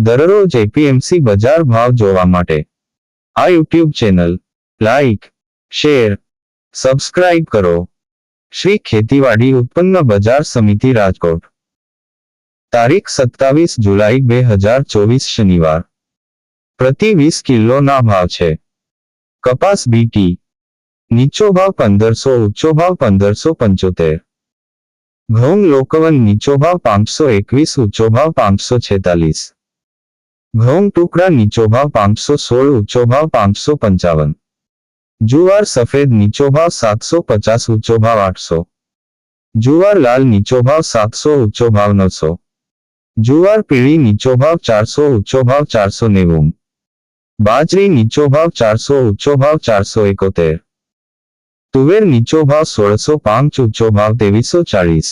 દરરોજ એપીએમસી બજાર ભાવ જોવા માટે આ YouTube channel like share subscribe કરો શ્રી ખેતીવાડી ઉત્પન્ન બજાર સમિતિ રાજકોટ તારીખ સત્તાવીસ જુલાઈ બે હજાર ચોવીસ શનિવાર પ્રતિ વીસ કિલોના ભાવ છે કપાસ બીટી નીચો ભાવ પંદરસો ઊંચો ભાવ પંદરસો પંચોતેર ઘઉં લોકવન નીચો ભાવ પાંચસો એકવીસ ઊંચો ભાવ પાંચસો છેતાલીસ ઘઉં ટુકડા નીચો ભાવ પાંચસો સોળ ઊંચો ભાવ પાંચસો પંચાવન જુવાર સફેદ નીચો ભાવ સાતસો પચાસ ઊંચો ભાવ આઠસો જુવાર લાલ નીચો ભાવ સાતસો ઊંચો ભાવ નવસો જુવાર પીળી નીચો ભાવ ચારસો ઊંચો ભાવ ચારસો નેવું બાજરી નીચો ભાવ ચારસો ઊંચો ભાવ ચારસો એકોતેર તુવેર નીચો ભાવ સોળસો પાંચ ઊંચો ભાવ ત્રેવીસો ચાળીસ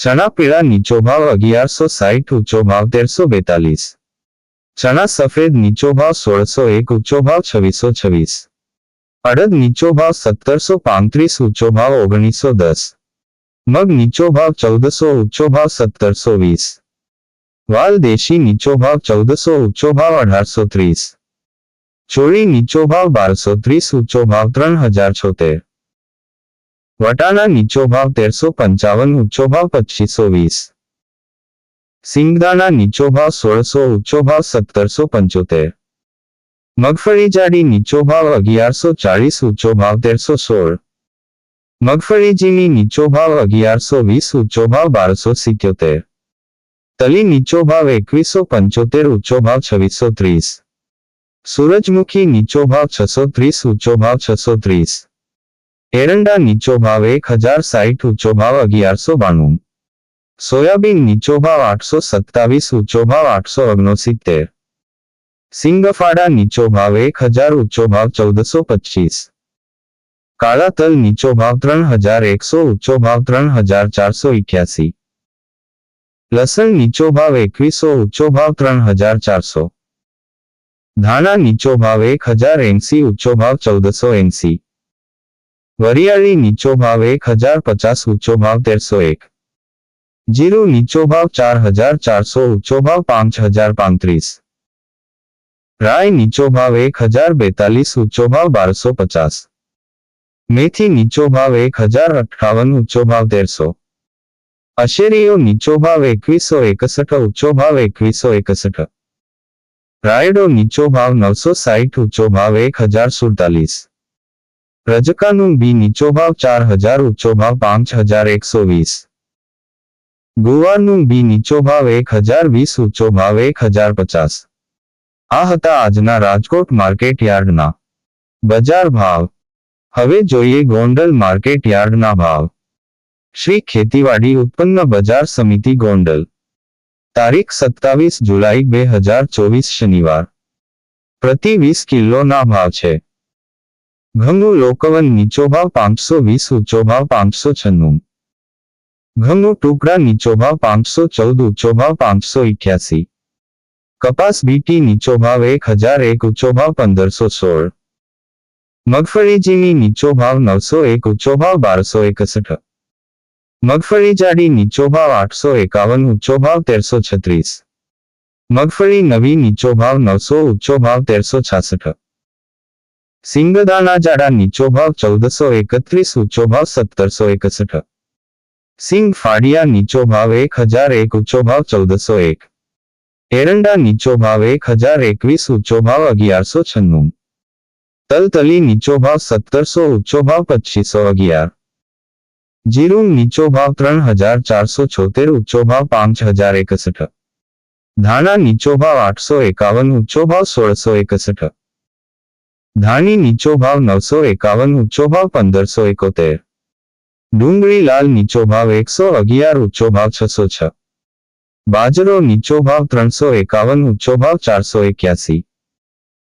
ચણા પીળા નીચો ભાવ અગિયારસો સાઠ ઊંચો ભાવ તેરસો બેતાલીસ ચણા સફેદ નીચો ભાવ સોળસો એક ઊંચો ભાવ છવ્વીસો છવ્વીસ અડદ નીચો ભાવ સત્તરસો પાંત્રીસ ઊંચો ભાવ ઓગણીસો દસ મગ નીચો ભાવ ચૌદસો ઊંચો ભાવ સત્તરસો વીસ વાલ દેશી નીચો ભાવ ચૌદસો ઊંચો ભાવ અઢારસો ત્રીસ ચોળી નીચો ભાવ બારસો ત્રીસ ઊંચો ભાવ ત્રણ હજાર છોતેર વટાણા નીચો ભાવ તેરસો પંચાવન ઊંચો ભાવ પચીસો વીસ સિંગદાણા નીચો ભાવ સોળસો ઊંચો ભાવ સત્તરસો પંચોતેર મગફળી જાડી નીચો ભાવ અગિયારસો ચાળીસ ઊંચો ભાવ તેરસો સોળ મગફળી ઝીણી નીચો ભાવ અગિયારસો વીસ ઊંચો ભાવ બારસો સિત્યોતેર તલી નીચો ભાવ એકવીસો પંચોતેર ઊંચો ભાવ છવ્વીસો ત્રીસ સૂરજમુખી નીચો ભાવ છસો ત્રીસ ઊંચો ભાવ છસો ત્રીસ એરંડા નીચો ભાવ એક હજાર સાઠ ઊંચો ભાવ અગિયારસો બાણું સોયાબીન નીચો ભાવ આઠસો સત્તાવીસ ઊંચો ભાવ આઠસો ઓગણસિત્તેર સિંગફાડા નીચો ભાવ એક હજાર ઊંચો ભાવ ચૌદસો પચીસ કાળા તલ નીચો ભાવ ત્રણ હજાર એકસો ઊંચો ભાવ ત્રણ હજાર ચારસો ઇઠ્યાસી લસણ નીચો ભાવ એકવીસો ઊંચો ભાવ ત્રણ હજાર ચારસો ધાણા નીચો ભાવ એક હજાર એંસી ઊંચો ભાવ ચૌદસો એંસી વરિયાળી નીચો ભાવ એક હજાર પચાસ ઊંચો ભાવ તેરસો એક જીરું નીચો ભાવ ચાર હજાર ચારસો ઊંચો ભાવ પાંચ હજાર પાંત્રીસ રાય નીચો ભાવ એક હજાર બેતાલીસ ઊંચો ભાવ બારસો પચાસ મેથી નીચો ભાવ એક હજાર અઠ્ઠાવન ઊંચો ભાવ તેરસો અશેરીઓ નીચો ભાવ એકવીસો એકસઠ ઊંચો ભાવ એકવીસો એકસઠ રાયડો નીચો ભાવ નવસો સાઠ ઊંચો ભાવ એક હજાર સુડતાલીસ રજકાનું બી નીચો ભાવ ચાર હજાર, ઊંચો ભાવ પાંચ હજાર, એકસો વીસ. ગુવારનું બી નીચો ભાવ એક હજાર વીસ, ઊંચો ભાવ એક હજાર પચાસ. આ હતા આજના રાજકોટ માર્કેટ યાર્ડના બજાર ભાવ. હવે જોઈએ ગોંડલ માર્કેટ યાર્ડના ભાવ. શ્રી ખેતીવાડી ઉત્પન્ન બજાર સમિતિ ગોંડલ. તારીખ સત્તાવીસ જુલાઈ બે હજાર ચોવીસ શનિવાર. પ્રતિ વીસ કિલોના ભાવ છે. ઘઉંનું લોકવન નીચો ભાવ પાંચસો વીસ ઊંચો ભાવ પાંચસો છન્નું ઘઉંનું ટુકડા નીચો ભાવ પાંચસો ચૌદ ઊંચો ભાવ પાંચસો ઇઠ્યાસી કપાસ બીટી નીચો ભાવ એક હજાર એક ઊંચો ભાવ પંદરસો સોળ મગફળી ઝીણી નીચો ભાવ નવસો એક ઊંચો ભાવ બારસો એકસઠ મગફળી જાડી નીચો ભાવ આઠસો એકાવન ઊંચો ભાવ તેરસો છત્રીસ મગફળી નવી નીચો ભાવ નવસો ઊંચો ભાવ તેરસો છાસઠ સિંગદાણા જાડા નીચો ભાવ ચૌદસો એકત્રીસ ઊંચો ભાવ સત્તરસો એકસઠ સિંગ ફાડિયા નીચો ભાવ એક હજાર એક ઊંચો ભાવ ચૌદસો એક એરંડા નીચો ભાવ એક હજાર એકવીસ ઊંચો ભાવ અગિયારસો છન્નું તલતલી નીચો ભાવ સત્તરસો ઊંચો ભાવ પચીસો અગિયાર જીરું નીચો ભાવ ત્રણ હજાર ચારસો છોતેર ઊંચો ભાવ પાંચ હજાર એકસઠ ધાણા નીચો ભાવ આઠસો એકાવન ઊંચો ભાવ સોળસો એકસઠ ધાણી નીચો ભાવ નવસો એકાવન, ઊંચો ભાવ પંદરસો એકોતેર. ડુંગળી લાલ નીચો ભાવ એકસો અગિયાર, ઊંચો ભાવ છસો છ. બાજરો નીચો ભાવ ત્રણસો એકાવન, ઊંચો ભાવ ચારસો એક્યાસી.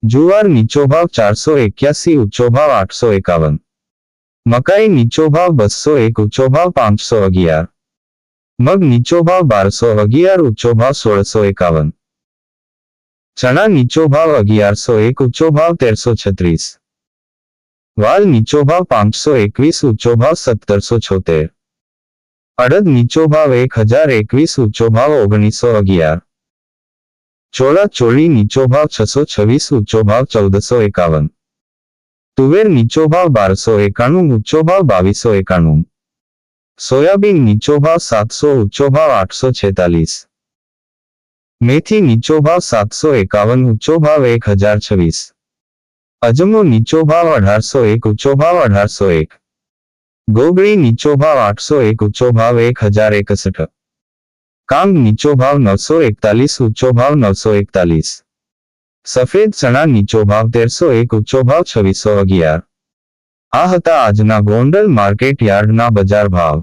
જુવાર નીચો ભાવ ચારસો એક્યાસી, ઊંચો ભાવ આઠસો એકાવન. મકાઈ નીચો ભાવ બસો એક, ઊંચો ભાવ પાંચસો અગિયાર. મગ નીચો ભાવ બારસો અગિયાર, ઊંચો ભાવ સોળસો એકાવન. ચણા નીચો ભાવ અગિયારસો એક, ઊંચો ભાવ તેરસો છત્રીસ. વાલ નીચો ભાવ પાંચસો એકવીસ, ઊંચો ભાવ સત્તરસો છોતેર. અડદ નીચો ભાવ એક હજાર એકવીસ, ઊંચો ભાવ ઓગણીસો અગિયાર. ચોળા ચોળી નીચો ભાવ છસો છવ્વીસ, ઊંચો ભાવ ચૌદસો એકાવન. તુવેર નીચો ભાવ બારસો એકાણું, ઊંચો ભાવ બાવીસો એકાણું. સોયાબીન નીચો ભાવ સાતસો, ઊંચો ભાવ આઠસો છેતાલીસ. મેથી નીચો ભાવ સાતસો એકાવન, ઊંચો ભાવ એક હજાર છવ્વીસ. અજમો નીચો ભાવ અઢારસો એક, ઊંચો ભાવ અઢારસો એક. ગોગળી નીચો ભાવ આઠસો એક, ઊંચો ભાવ એક હજાર એકસઠ. કાંગ નીચો ભાવ નવસો એકતાલીસ, ઊંચો ભાવ નવસો એકતાલીસ. સફેદ ચણા નીચો ભાવ તેરસો એક, ઊંચો ભાવ છવ્વીસો અગિયાર. આ હતા આજના ગોંડલ માર્કેટ યાર્ડના બજાર ભાવ.